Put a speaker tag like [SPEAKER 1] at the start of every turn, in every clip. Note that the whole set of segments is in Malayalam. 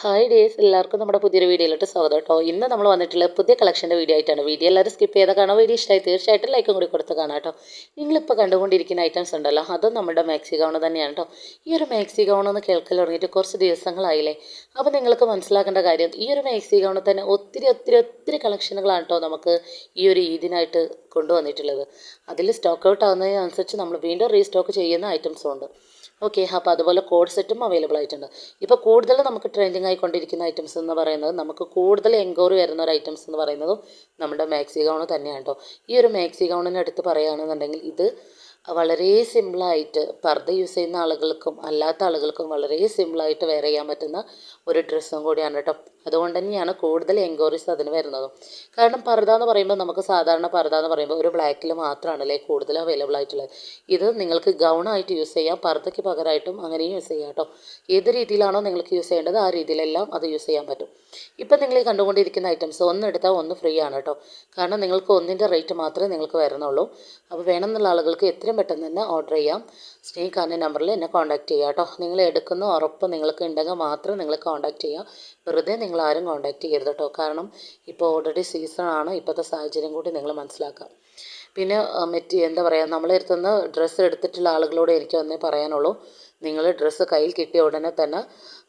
[SPEAKER 1] ഹായ് ഡേസ് എല്ലാവർക്കും നമ്മുടെ പുതിയൊരു വീഡിയോയിലോട്ട് സ്വാഗതം കേട്ടോ. ഇന്ന് നമ്മൾ വന്നിട്ടുള്ള പുതിയ കളക്ഷന്റെ വീഡിയോ ആയിട്ടാണ്. വീഡിയോ എല്ലാവരും സ്കിപ്പ് ചെയ്താൽ കാണാൻ വീഡിയോ ഇഷ്ടമായി തീർച്ചയായിട്ടും ലൈക്കും കൂടി കൊടുത്ത് കാണാം കേട്ടോ. നിങ്ങളിപ്പോൾ കണ്ടുകൊണ്ടിരിക്കുന്ന ഐറ്റംസ് ഉണ്ടല്ലോ അതും നമ്മുടെ മാക്സി ഗൗൺ തന്നെയാണ് കേട്ടോ. ഈ ഒരു മാക്സി ഗൗൺ എന്ന് കേൾക്കൽ തുടങ്ങിയിട്ട് കുറച്ച് ദിവസങ്ങളായില്ലേ? അപ്പോൾ നിങ്ങൾക്ക് മനസ്സിലാക്കേണ്ട കാര്യം ഈ ഒരു മാക്സി ഗൗണിൽ തന്നെ ഒത്തിരി ഒത്തിരി ഒത്തിരി കളക്ഷനുകളാണ് കേട്ടോ നമുക്ക് ഈ ഒരു ഈദിനായിട്ട് കൊണ്ടുവന്നിട്ടുള്ളത്. അതിൽ സ്റ്റോക്ക് ഔട്ട് ആകുന്നതിനനുസരിച്ച് നമ്മൾ വീണ്ടും റീസ്റ്റോക്ക് ചെയ്യുന്ന ഐറ്റംസും ഉണ്ട്. ഓക്കെ അപ്പോൾ അതുപോലെ കോഡ് സെറ്റും അവൈലബിൾ ആയിട്ടുണ്ട്. ഇപ്പോൾ കൂടുതൽ നമുക്ക് ട്രെൻഡിങ് ആയിക്കൊണ്ടിരിക്കുന്ന ഐറ്റംസ് എന്ന് പറയുന്നത് നമുക്ക് കൂടുതൽ എൻക്വയറി വരുന്ന ഒരു ഐറ്റംസ് എന്ന് പറയുന്നതും നമ്മുടെ മാക്സി ഗൗൺ തന്നെയാണ് കേട്ടോ ഈ ഒരു മാക്സി ഗൗണിന് അടുത്ത് പറയുകയാണെന്നുണ്ടെങ്കിൽ ഇത് വളരെ സിമ്പിളായിട്ട് പർദ്ദ യൂസ് ചെയ്യുന്ന ആളുകൾക്കും അല്ലാത്ത ആളുകൾക്കും വളരെ സിമ്പിളായിട്ട് വെയർ ചെയ്യാൻ പറ്റുന്ന ഒരു ഡ്രസ്സും കൂടിയാണ് കേട്ടോ അതുകൊണ്ട് തന്നെയാണ് കൂടുതൽ എൻക്വയറീസ് അതിന് വരുന്നതും. കാരണം പർദ്ദ എന്ന് പറയുമ്പോൾ നമുക്ക് സാധാരണ പർദ്ദ എന്ന് പറയുമ്പോൾ ഒരു ബ്ലാക്കിൽ മാത്രമാണല്ലേ കൂടുതൽ അവൈലബിൾ ആയിട്ടുള്ളത്. ഇത് നിങ്ങൾക്ക് ഗൗണായിട്ട് യൂസ് ചെയ്യാം പർദ്ദയ്ക്ക് പകരമായിട്ടും അങ്ങനെയും യൂസ് ചെയ്യാം കേട്ടോ ഏത് രീതിയിലാണോ നിങ്ങൾക്ക് യൂസ് ചെയ്യേണ്ടത് ആ രീതിയിലെല്ലാം അത് യൂസ് ചെയ്യാൻ പറ്റും. ഇപ്പം നിങ്ങൾ കണ്ടുകൊണ്ടിരിക്കുന്ന ഐറ്റംസ് ഒന്ന് എടുത്താൽ ഒന്ന് ഫ്രീ ആണ് കേട്ടോ കാരണം നിങ്ങൾക്ക് ഒന്നിന്റെ റേറ്റ് മാത്രമേ നിങ്ങൾക്ക് വരുന്നുള്ളൂ. അപ്പോൾ വേണമെന്നുള്ള ആളുകൾക്ക് എത്രയും പെട്ടെന്ന് തന്നെ ഓർഡർ ചെയ്യാം. സ്നേഹിക്കാന്റെ നമ്പറിൽ എന്നെ കോൺടാക്ട് ചെയ്യുക കേട്ടോ. നിങ്ങൾ എടുക്കുന്ന ഉറപ്പ് നിങ്ങൾക്ക് ഉണ്ടെങ്കിൽ മാത്രം നിങ്ങൾ കോൺടാക്ട് ചെയ്യുക. വെറുതെ നിങ്ങൾ ആരും കോൺടാക്ട് ചെയ്യരുത് കേട്ടോ. കാരണം ഇപ്പോൾ ഓൾറെഡി സീസൺ ആണ്. ഇപ്പോഴത്തെ സാഹചര്യം കൂടി നിങ്ങൾ മനസ്സിലാക്കുക. പിന്നെ മെറ്റി എന്താ പറയുക നമ്മളെടുത്തുനിന്ന് ഡ്രസ്സ് എടുത്തിട്ടുള്ള ആളുകളോട് എനിക്ക് ഒന്നേ പറയാനുള്ളൂ. നിങ്ങൾ ഡ്രസ്സ് കയ്യിൽ കിട്ടിയ ഉടനെ തന്നെ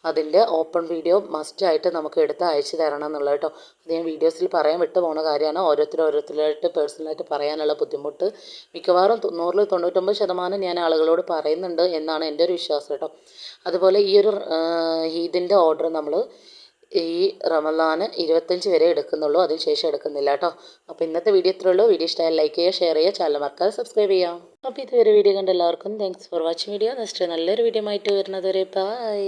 [SPEAKER 1] അതിന്റെ ഓപ്പൺ വീഡിയോ മസ്റ്റായിട്ട് നമുക്ക് എടുത്ത് അയച്ചു തരണം എന്നുള്ളത് കേട്ടോ. അത് ഞാൻ വീഡിയോസിൽ പറയാൻ വിട്ടു പോകുന്ന കാര്യമാണ്. ഓരോരുത്തർ ഓരോരുത്തരായിട്ട് പേഴ്സണലായിട്ട് പറയാനുള്ള ബുദ്ധിമുട്ട്. മിക്കവാറും നൂറിൽ തൊണ്ണൂറ്റൊമ്പത് ശതമാനം ഞാൻ ആളുകളോട് പറയുന്നുണ്ട് എന്നാണ് എന്റെ ഒരു വിശ്വാസം കേട്ടോ. അതുപോലെ ഈ ഒരു ഹീതിന്റെ ഓർഡർ നമ്മൾ ഈ റമദാന് ഇരുപത്തഞ്ച് വരെ എടുക്കുന്നുള്ളൂ. അതിന് ശേഷം എടുക്കുന്നില്ല കേട്ടോ. അപ്പോൾ ഇന്നത്തെ വീഡിയോ ഇത്രേ ഉള്ളൂ. വീഡിയോ ഇഷ്ടമായി ലൈക്ക് ചെയ്യുക ഷെയർ ചെയ്യുക ചാനൽ മറക്കാതെ സബ്സ്ക്രൈബ് ചെയ്യാം അപ്പോൾ ഇതുവരെ വീഡിയോ കണ്ട എല്ലാവർക്കും thanks for watching video next നല്ലൊരു വീഡിയോ ആയിട്ട് വരുന്നത് വരെ ബൈ